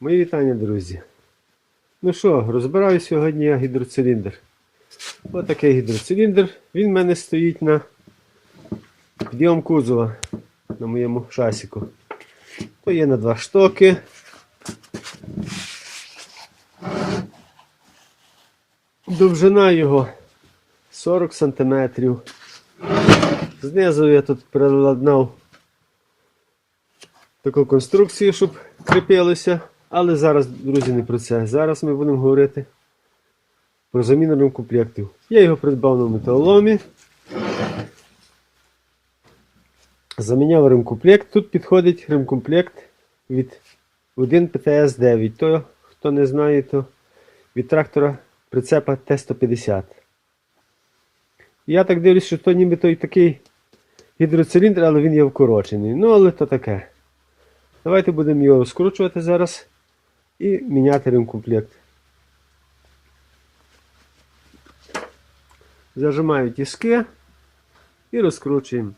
Мої вітання, друзі. Ну що, розбираю сьогодні я гідроциліндр. Ось такий гідроциліндр. Він в мене стоїть на підйом кузова на моєму шасіку. То є на два штоки. Довжина його 40 см. Знизу я тут приладнав таку конструкцію, щоб кріпилося. Але зараз, друзі, не про це. Зараз ми будемо говорити про заміну ремкомплектів. Я його придбав на металоломі. Заміняв ремкомплект. Тут підходить ремкомплект від 1 ПТС 9. То, хто не знає, то від трактора прицепа Т-150. Я так дивлюсь, що то ніби той такий гідроциліндр, але він є вкорочений. Ну, але то таке. Давайте будемо його розкручувати зараз і менять комплект. Зажимаю тиски і розкручуємо.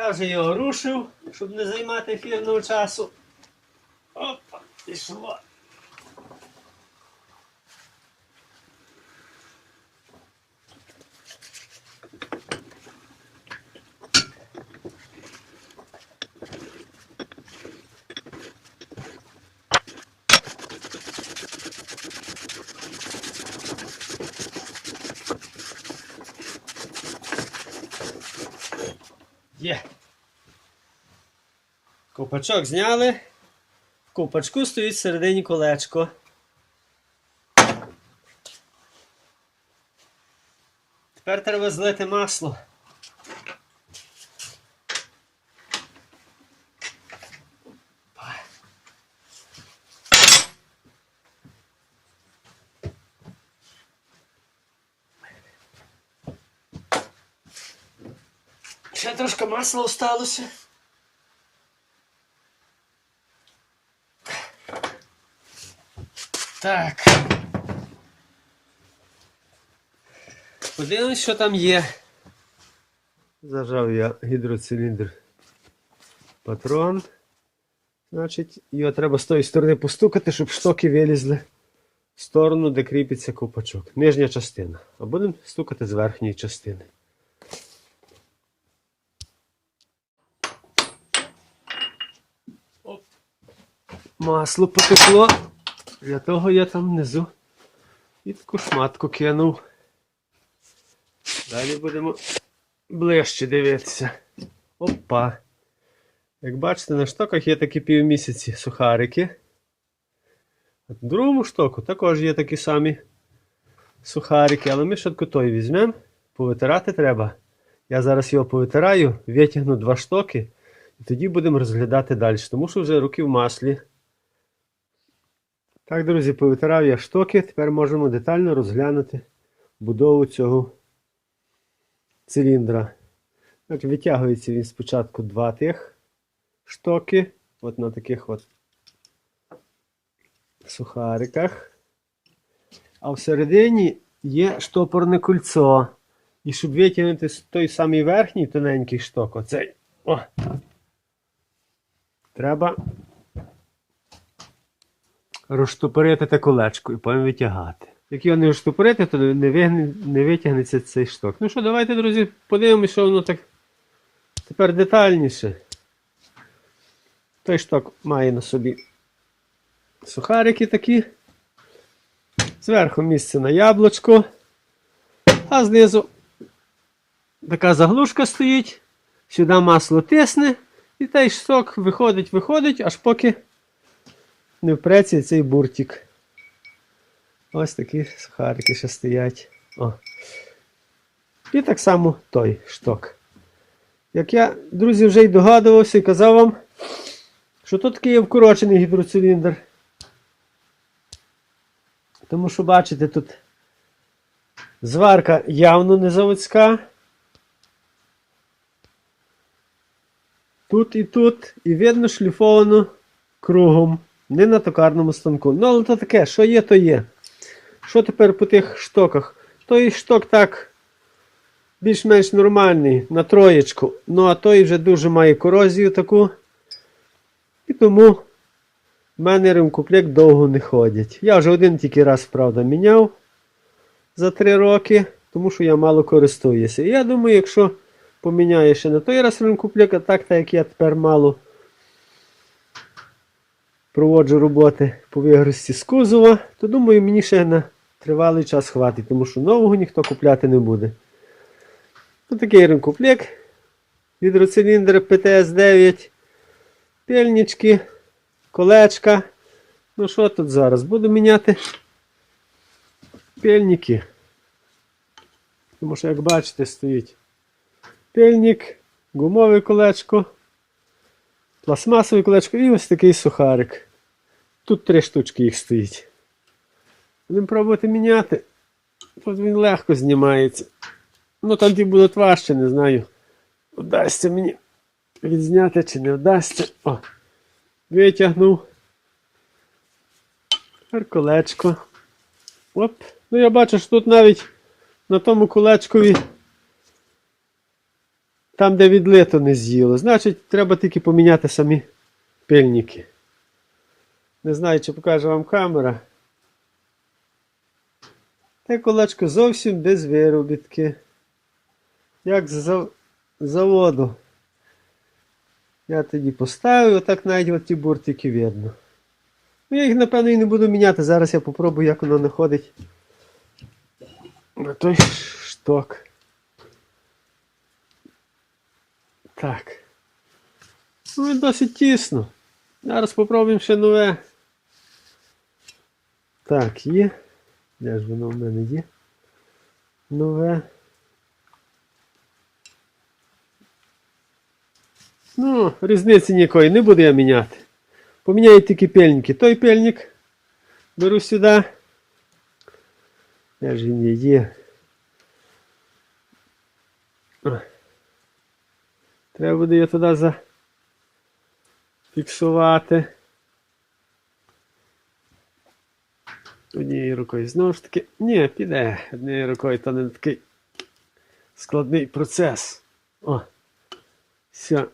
Я вже його рушив, щоб не займати ефірного часу. Опа, пішло. Є. Ковпачок зняли. В ковпачку стоїть всередині колечко. Тепер треба злити масло. Ще трошки масла осталося. Так. Подивимось, що там є. Зажав я гідроциліндр патрон. Значить, його треба з тої сторони постукати, щоб штоки вилізли в сторону, де кріпиться ковпачок. Нижня частина. А будемо стукати з верхньої частини. Масло потекло. Для того я там внизу і таку шматку кинув. Далі будемо ближче дивитися. Опа. Як бачите, на штоках є такі півмісяці сухарики. А в другому штоку також є такі самі сухарики, але ми швидко той візьмемо. Повитирати треба. Я зараз його повитираю, витягну два штоки, і тоді будемо розглядати далі, тому що вже руки в маслі. Так, друзі, повитирав я штоки. Тепер можемо детально розглянути будову цього циліндра. Так, витягується він спочатку два тих штоки. От на таких от сухариках. А всередині є штопорне кольцо. І щоб витягнути той самий верхній тоненький шток, оцей. О, треба розштопорити те колечко і потім витягати. Як його не розштопорити, то не, вигне, не витягнеться цей шток. Ну що, давайте, друзі, подивимося, що воно так тепер детальніше. Той шток має на собі сухарики такі. Зверху місце на яблучко, а знизу така заглушка стоїть. Сюди масло тисне, і той шток виходить, виходить, аж поки не впреться цей буртик. Ось такі сухарики ще стоять. О. І так само той шток. Як я, друзі, вже й догадувався і казав вам, що тут такий вкорочений гідроциліндр. Тому що, бачите, тут зварка явно не заводська. Тут і тут, і видно шліфовано кругом, не на токарному станку. Ну, але то таке, що є, то є. Що тепер по тих штоках? Той шток так більш-менш нормальний на троєчку. Ну а той вже дуже має корозію таку. І тому в мене ремкомплект довго не ходять. Я вже один тільки раз, правда, міняв за 3 роки, тому що я мало користуюся. І я думаю, якщо поміняю ще на той раз ремкомплект, а так, так як я тепер мало проводжу роботи по вигрузці з кузова, то думаю, мені ще на тривалий час хватить, тому що нового ніхто купляти не буде. Ось такий ремкомплект. Гідроциліндр ПТС-9, пельнички, колечка. Ну що тут зараз? Буду міняти пельники. Тому що, як бачите, стоїть пельник, гумове колечко, пластмасове колечко і ось такий сухарик. Тут три штучки їх стоїть. Будемо пробувати міняти. Тут він легко знімається. Ну там ті будуть важче, не знаю. Вдасться мені відзняти чи не вдасться. О, витягнув. Колечко. Оп. Ну я бачу, що тут навіть на тому колечкові, там, де відлито не з'їло. Значить, треба тільки поміняти самі пильники. Не знаю, чи покаже вам камера. Те колечко зовсім без виробітки. Як з зав- заводу. Я тоді поставив, отак навіть от ті буртики видно. Ну, я їх, напевно, і не буду міняти. Зараз я попробую, як воно находить на той шток. Так. Ну, і досить тісно. Зараз попробуємо ще нове. Так, є. Де ж воно в мене є? Нове. Ну, різниці ніякої, не буду я міняти. Поміняю тільки пельники. Той пельник беру сюди. Де ж він є? Треба буде його туди зафіксувати. Однією рукою знову ж таки. Ні, піде. Однією рукою то не такий складний процес. О. Все.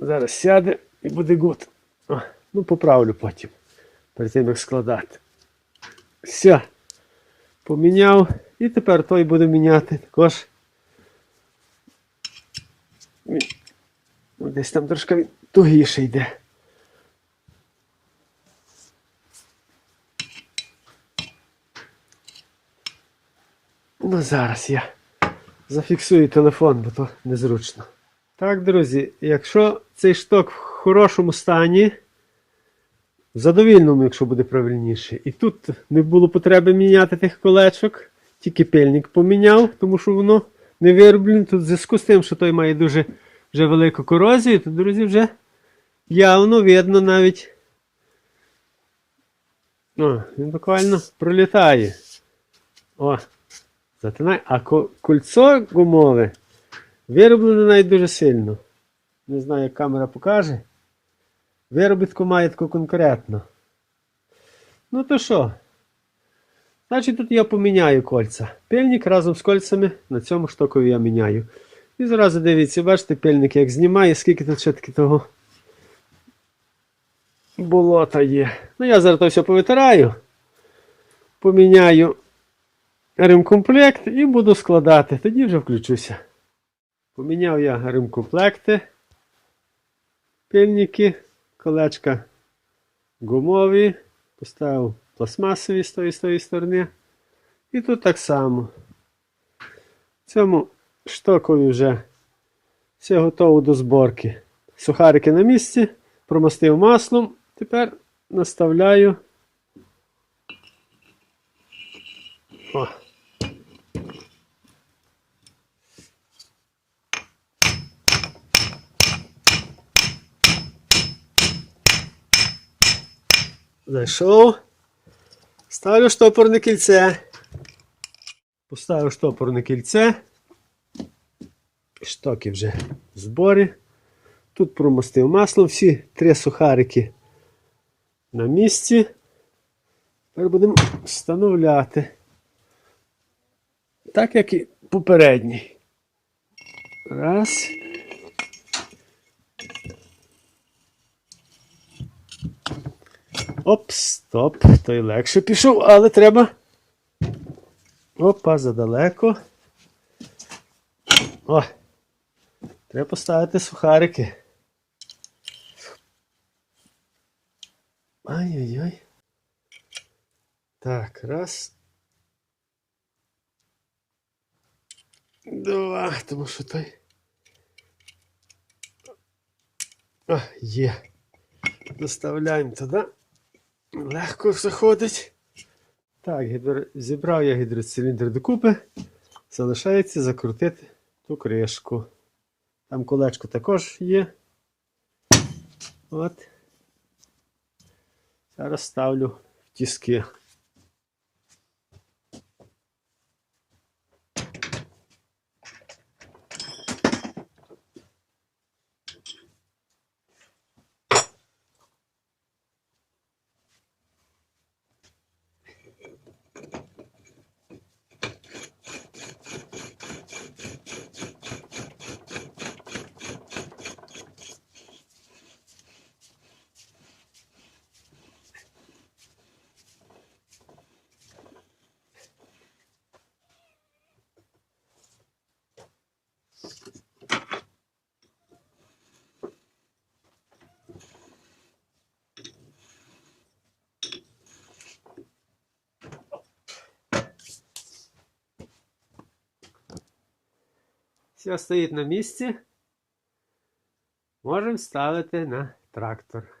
Зараз сяде і буде гуд. О, ну поправлю потім. Перед тим як складати. Все. Поміняв. І тепер той буду міняти також. Десь там трошки тугіше йде. Ну, зараз я зафіксую телефон, бо то незручно. Так, друзі, якщо цей шток в хорошому стані, в задовільному, якщо буде правильніше, і тут не було потреби міняти тих колечок, тільки пильник поміняв, тому що воно не вироблено. Тут в зв'язку з тим, що той має дуже вже велику корозію, то, друзі, вже явно видно навіть. О, він буквально пролітає. О, затинай. А кольцо гумове вироблено навіть дуже сильно. Не знаю, як камера покаже. Виробітку має таку конкретно. Ну то що? Значить, тут я поміняю кольця. Пильник разом з кольцями на цьому штокові я міняю. І зразу дивіться, бачите, пильник як знімає, скільки тут все-таки того болота є. Ну я зараз то все повитираю. Поміняю ремкомплект і буду складати. Тоді вже включуся. Поміняв я ремкомплекти. Пильники, колечка гумові, поставив пластмасові з тої, з тої сторони. І тут так само. Цьому штокові вже все готово до зборки. Сухарики на місці, промастив маслом. Тепер наставляю. О. Зайшов. Ставлю штопорне кільце. Поставив штопорне кільце. Штоки вже в зборі. Тут промастив маслом всі три сухарики на місці. Тепер будемо встановляти. Так як і попередній. Раз. Оп, стоп. Той легше пішов, але треба. Опа, задалеко. О! Треба поставити сухарики. Ай-яй-яй. Так, раз. Два, тому що той. А, є. Доставляємо туди. Легко заходить. Так, гідро... зібрав я гідроциліндр докупи. Залишається закрутити ту кришку. Там колечко також є. От. Зараз ставлю в тіски. Все стоїть на місці. Можемо ставити на трактор.